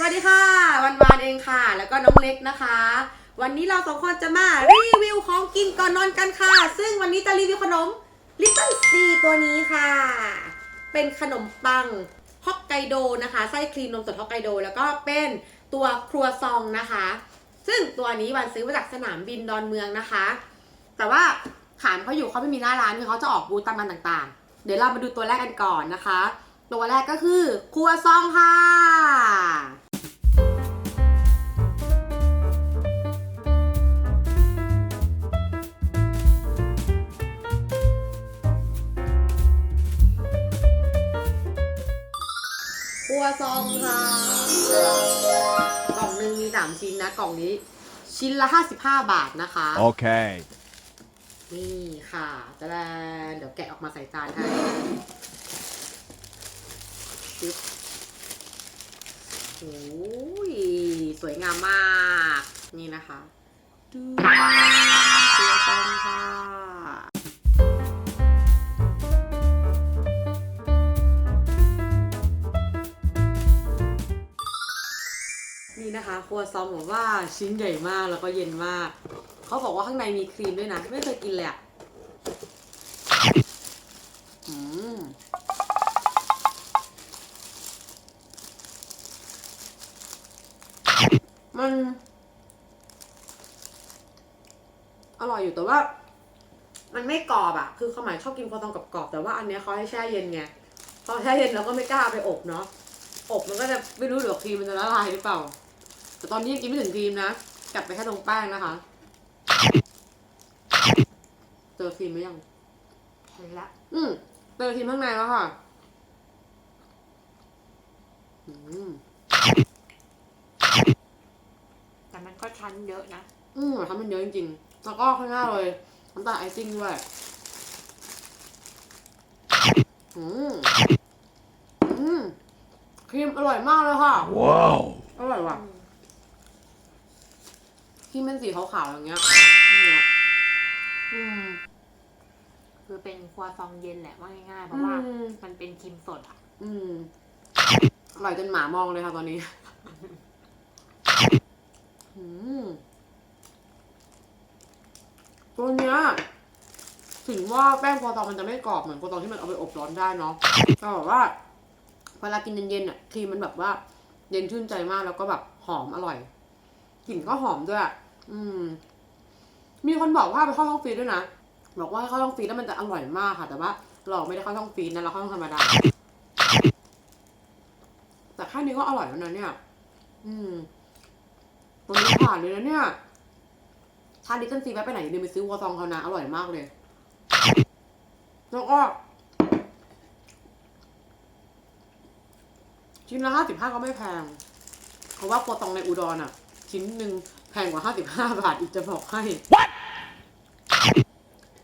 สวัสดีค่ะ วันวานเองค่ะ แล้วก็น้องเล็กนะคะ วันนี้เราสองคนจะมารีวิวของกินก่อนนอนกันค่ะ ซึ่งวันนี้จะรีวิวขนม Little C ตัวนี้ค่ะ เป็นขนมปังฮอกไกโดนะคะไส้ครีมนมสดฮอกไกโด แล้วก็เป็นตัวครัวซองนะคะ ซึ่งตัวนี้วันซื้อมาจากสนามบินดอนเมืองนะคะ แต่ว่าขายเขาอยู่เขาไม่มีหน้าร้านคือเขาจะออกบูธตามมันต่างๆ เดี๋ยวเรามาดูตัวแรกกันก่อนนะคะ ตัวแรกก็คือครัวซองค่ะ ครัวซองค่ะ กล่องหนึ่งมีสามชิ้นนะ กล่องนี้ ชิ้นละ55บาทนะคะ Okay. นี่ค่ะจะแลนเดี๋ยวแกะออกมาใส่จานให้ปึ๊บโอ้ยสวยงามมาก นี่นะคะดูเตียซองค่ะ นี่นะคะ ครัวซองบอกว่าชิ้นใหญ่มากแล้วก็เย็นมาก เขาบอกว่าข้างในมีครีมด้วยนะ ไม่เคยกินเลยอะมัน อร่อยอยู่แต่ว่า มันไม่กรอบอะคือเขาหมายชอบกินครัวซองกรอบแต่ว่าอันเนี้ยเขาให้แช่เย็นไงพอแช่เย็นเราก็ไม่กล้าเอาไปอบเนาะอบมันก็จะไม่รู้เดี๋ยวครีมมันจะละลายหรือเปล่า แต่ตอนนี้ยังกินไม่ถึงครีมนะกัดไปแค่ตรงแป้งนะคะ เจอครีมไหมยังเห็นละ อืมเจอครีมข้างในแล้วค่ะ อืมแต่มันก็ชั้นเยอะนะ อืมทำมันเยอะจริงๆ แล้วก็ข้างหน้าเลยน้ำตาลไอซิ่งด้วย อืม อืม ครีมอร่อยมากเลยค่ะ Whoa. อร่อยว่ะ ครีมเป็นสีขาวๆอย่างเงี้ยเนี่ยอืม คือเป็นครัวซองเย็นแหละว่าง่ายๆเพราะว่า อืม มันเป็นครีมสดอะ อืมอร่อยจนหมามองเลยค่ะตอนนี้ อืมตัวเนี้ยถึงว่าแป้งโคตองมันจะไม่กรอบเหมือนโคตองที่มันเอาไปอบร้อนได้เนาะแต่แบบว่าเวลากินเย็นๆอะครีมมันแบบว่า เย็นชื่นใจมากแล้วก็แบบหอมอร่อยกลิ่นก็หอมด้วยอื ม มีคนบอกว่าไปเข้าห้องฟรีดด้วยนะบอกว่าเข้าห้องฟรีดแล้วมันจะอร่อยมากค่ะ แต่ว่าเราไม่ได้เข้าห้องฟรีดนะเราเข้าห้องธรรมดาแต่แค่นี้ก็อร่อยแล้วนะเนี่ย อืมตัวนี้ผ่านเลยนะเนี่ยถ้าดิจิทัลซีแวะไปไหนอย่าลืมไปซื้อวัวซองเขานะอร่อยมากเลยแล้วก็ชิ้นละห้าสิบห้าก็ไม่แพง เพราะว่าวัวซองในอุดรอะ ชิ้นหนึ่ง งกว่าห้าสิบห้าบาทอีกจะบอกให้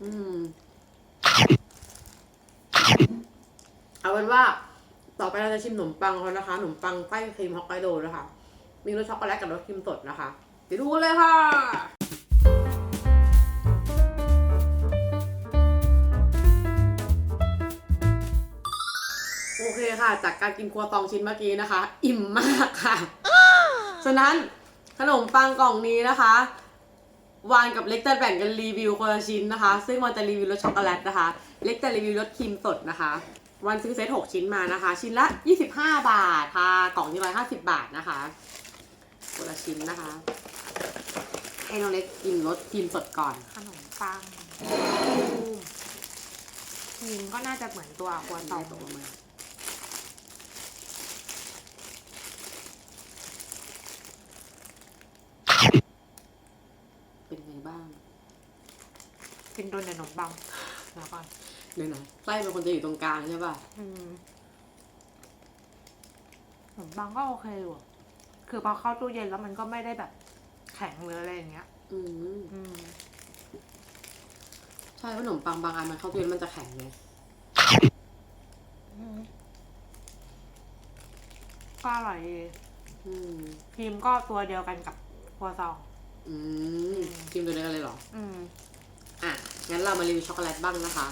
อืม เอาเป็นว่า ต่อไปเราจะชิมขนมปังเขานะคะขนมปังไส้ครีมฮอกไกโดนะคะ มีรสช็อกโกแลตกับรสครีมสดนะคะ เดี๋ยวดูกันเลยค่ะ โอเคค่ะ จากการกินครัวตองชิ้นเมื่อกี้นะคะ อิ่มมากค่ะ ฉะนั้น ขนมปังกล่องนี้นะคะ วานกับเล็กจะแบ่งกันรีวิวคนละชิ้นนะคะ ซึ่งวันจะรีวิวรสช็อกโกแลตนะคะ เล็กจะรีวิวรสครีมสดนะคะ วันซื้อเซต6ชิ้นมานะคะ ชิ้นละ 25 บาทค่ะ กล่องนี้150 บาทนะคะคนละชิ้นนะคะ ให้น้องเล็กกินรสครีมสดก่อน ขนมปังครีมก็น่าจะเหมือนตัวครัวซองตกลงมา เป็นไงบ้าง เป็นโดนขนมปังแล้วก่อนเดี๋ยวนะไส้เป็นคนจะอยู่ตรงกลางใช่ป่ะอืมขนมปังก็โอเคอยู่คือพอเข้าตู้เย็นแล้วมันก็ไม่ได้แบบแข็งหรืออะไรอย่างเงี้ย อืมอืม ใช่ขนมปังบางอันมันเข้าตู้เย็นมันจะแข็งไงก็อร่อยดีอืม ครีมก็ตัวเดียวกันกับครัวซอง อืมกินตัวเดียวกันเลยเหรอ อืมอะ งั้นเรามารีวิวช็อกโกแลตบ้างนะคะ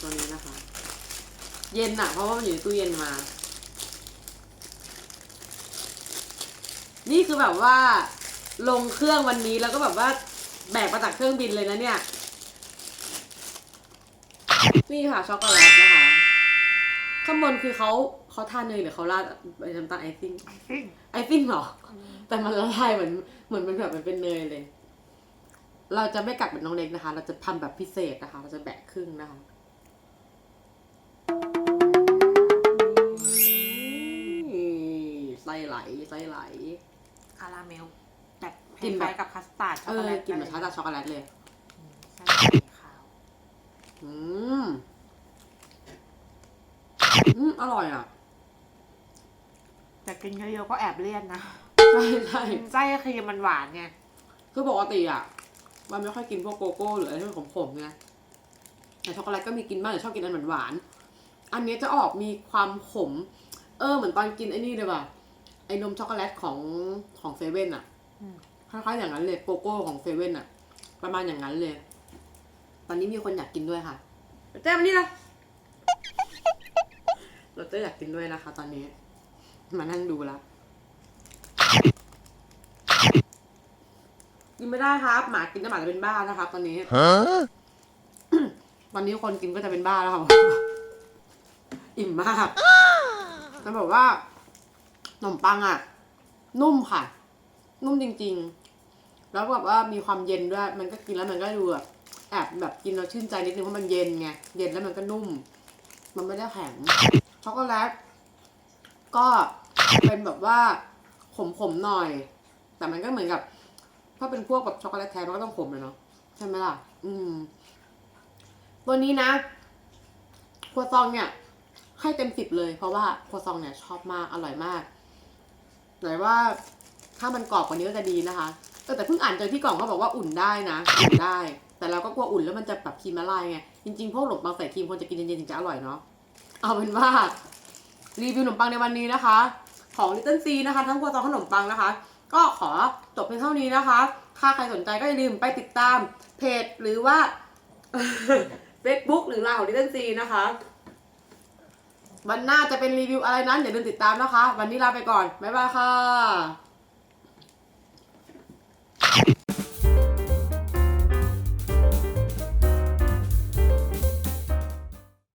ตัวนี้นะคะ เย็นอะเพราะว่ามันอยู่ในตู้เย็นมา นี่คือแบบว่า ลงเครื่องวันนี้แล้วก็แบบว่าแบกมาจากเครื่องบินเลยนะเนี่ย นี่ค่ะช็อกโกแลตนะคะ ข้างบนคือเขาเขาทาเนยหรือเขาราดน้ำตาลไอซิ่งซิ่งไอซิ่งเหรอ แต่มันละลายเหมือนเหมือนเป็นแบบมันเป็นเนยเลย เราจะไม่กัดเป็นน้องเล็กนะคะ เราจะทำแบบพิเศษนะคะ เราจะแบะครึ่งนะคะนี่ไส้ไหลไส้ไหล คาราเมลแบบกินแบบคล้ายๆกับคัสตาร์ดช็เออกโกอแลตกินเหมือนชาดาช็อกโกแลตเลยอืมไส้สีขาวอืมอืมอร่อยอะ แต่กินเยอะๆก็แอบเลี่ยนนะ ใช่ใช่ไส้ครีมมันหวานไงคือปกติอะ มันไม่ค่อยกินพวกโกโก้หรืออะไรที่มันขมๆไงแต่ช็อกโกแลตก็มีกินบ้างแต่ชอบกินอันหวานๆอันนี้จะออกมีความขม เออเหมือนตอนกินไอ้นี่เลยว่ะไอ้นมช็อกโกแลตของของเซเว่นอะอืมคล้ายๆอย่างนั้นเลยโกโก้ของเซเว่นอะประมาณอย่างนั้นเลย ตอนนี้มีคนอยากกินด้วยค่ะเจ้มานี่ละเราเจ้อยากกินด้วยนะคะ ตอนนี้ มานั่งดูแล้ว กินไม่ได้ครับ หมากินแล้วหมาจะเป็นบ้านะครับ ตอนนี้ Huh? ตอนนี้คนกินก็จะเป็นบ้าแล้วครับอิ่มมากจะบอกว่าขนมปังอะ นุ่มค่ะ นุ่มจริง ๆ แล้วแบบว่ามีความเย็นด้วย มันก็กินแล้วมันก็ดูแบบแอบแบบกินแล้วชื่นใจนิดนึงเพราะมันเย็นไงเย็นแล้วมันก็นุ่ม มันไม่ได้แข็งช็อกโกแลตก็เป็นแบบว่าขมๆหน่อย แต่มันก็เหมือนกับ ถ้าเป็นพวกแบบช็อกโกแลตแท้มันก็ต้องขมเลยเนาะใช่ไหมล่ะ อืม ตัวนี้นะครัวซองเนี่ย ให้เต็มสิบเลย เพราะว่าครัวซองเนี่ยชอบมากอร่อยมากแต่ว่าถ้ามันกรอบกว่านี้ก็จะดีนะคะเออแต่เพิ่งอ่านเจอที่กล่องเขาบอกว่าอุ่นได้นะอุ่นได้ แต่เราก็กลัวอุ่นแล้วมันจะแบบครีมละลายไงจริงๆพวกขนมปังใส่ครีมควรจะกินเย็นๆถึงจะอร่อยเนาะเอาเป็นว่ารีวิวขนมปังในวันนี้นะคะ ของ Little C นะคะ ทั้งครัวซองขนมปังนะคะ ก็ขอจบเพียงเท่านี้นะคะ ถ้าใครสนใจก็อย่าลืมไปติดตามเพจหรือว่า Facebook หรือไลน์ของดิเทนซีนะคะ วันหน้าจะเป็นรีวิวอะไรนั้นอย่าลืมติดตามนะคะ วันนี้ลาไปก่อน บ๊ายบายค่ะ